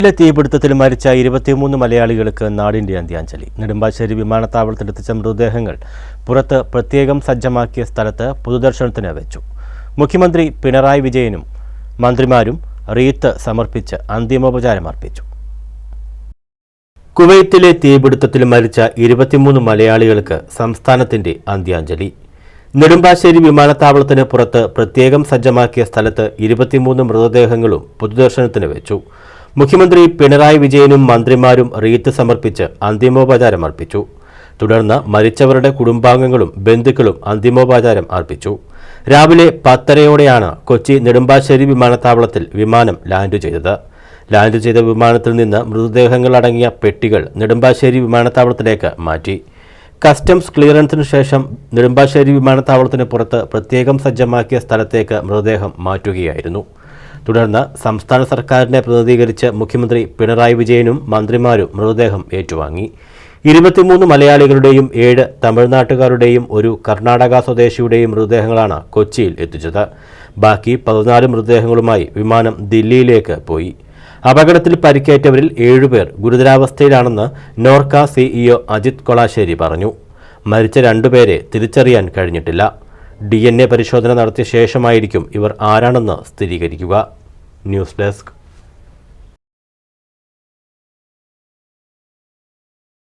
ിലെ തീപിടുത്തത്തിൽ മരിച്ച ഇരുപത്തിമൂന്ന് മലയാളികൾക്ക് നാടിന്റെ അന്ത്യാഞ്ജലി. നെടുമ്പാശ്ശേരി വിമാനത്താവളത്തിലെത്തിച്ച മൃതദേഹങ്ങൾ പുറത്ത് പ്രത്യേകം സജ്ജമാക്കിയ സ്ഥലത്ത് പൊതുദർശനത്തിന് വെച്ചു. മുഖ്യമന്ത്രി പിണറായി വിജയനും മന്ത്രിമാരും റീത്ത് സമർപ്പിച്ച് അന്തിമോപചാരം അർപ്പിച്ചു. കുവൈത്തിലെ തീപിടുത്തത്തിൽ മരിച്ച ഇരുപത്തിമൂന്ന് മലയാളികൾക്ക് സംസ്ഥാനത്തിന്റെ അന്ത്യാഞ്ജലി. നെടുമ്പാശ്ശേരി വിമാനത്താവളത്തിന് പുറത്ത് പ്രത്യേകം സജ്ജമാക്കിയ സ്ഥലത്ത് ഇരുപത്തിമൂന്ന് മൃതദേഹങ്ങളും പൊതുദർശനത്തിന് വെച്ചു. മുഖ്യമന്ത്രി പിണറായി വിജയനും മന്ത്രിമാരും റീത്ത് സമർപ്പിച്ച് അന്തിമോപചാരം അർപ്പിച്ചു. തുടർന്ന് മരിച്ചവരുടെ കുടുംബാംഗങ്ങളും ബന്ധുക്കളും അന്തിമോപചാരം അർപ്പിച്ചു. രാവിലെ പത്തരയോടെയാണ് കൊച്ചി നെടുമ്പാശ്ശേരി വിമാനത്താവളത്തിൽ വിമാനം ലാൻഡ് ചെയ്തത്. ലാൻഡ് ചെയ്ത വിമാനത്തിൽ നിന്ന് മൃതദേഹങ്ങൾ അടങ്ങിയ പെട്ടികൾ നെടുമ്പാശ്ശേരി വിമാനത്താവളത്തിലേക്ക് മാറ്റി. കസ്റ്റംസ് ക്ലിയറൻസിനു ശേഷം നെടുമ്പാശ്ശേരി വിമാനത്താവളത്തിന് പുറത്ത് പ്രത്യേകം സജ്ജമാക്കിയ സ്ഥലത്തേക്ക് മൃതദേഹം മാറ്റുകയായിരുന്നു. തുടർന്ന് സംസ്ഥാന സർക്കാരിനെ പ്രതിനിധീകരിച്ച് മുഖ്യമന്ത്രി പിണറായി വിജയനും മന്ത്രിമാരും മൃതദേഹം ഏറ്റുവാങ്ങി. ഇരുപത്തിമൂന്ന് മലയാളികളുടെയും ഏഴ് തമിഴ്നാട്ടുകാരുടെയും ഒരു കർണാടക സ്വദേശിയുടെയും മൃതദേഹങ്ങളാണ് കൊച്ചിയിൽ എത്തിച്ചത്. ബാക്കി പതിനാല് മൃതദേഹങ്ങളുമായി വിമാനം ദില്ലിയിലേക്ക് പോയി. അപകടത്തിൽ പരിക്കേറ്റവരിൽ ഏഴുപേർ ഗുരുതരാവസ്ഥയിലാണെന്ന് നോർക്ക സിഇഒ അജിത് കൊളാശ്ശേരി പറഞ്ഞു. മരിച്ച രണ്ടുപേരെ തിരിച്ചറിയാൻ കഴിഞ്ഞിട്ടില്ല. ഡി പരിശോധന നടത്തിയ ശേഷമായിരിക്കും ഇവർ ആരാണെന്ന് സ്ഥിരീകരിക്കുക. News desk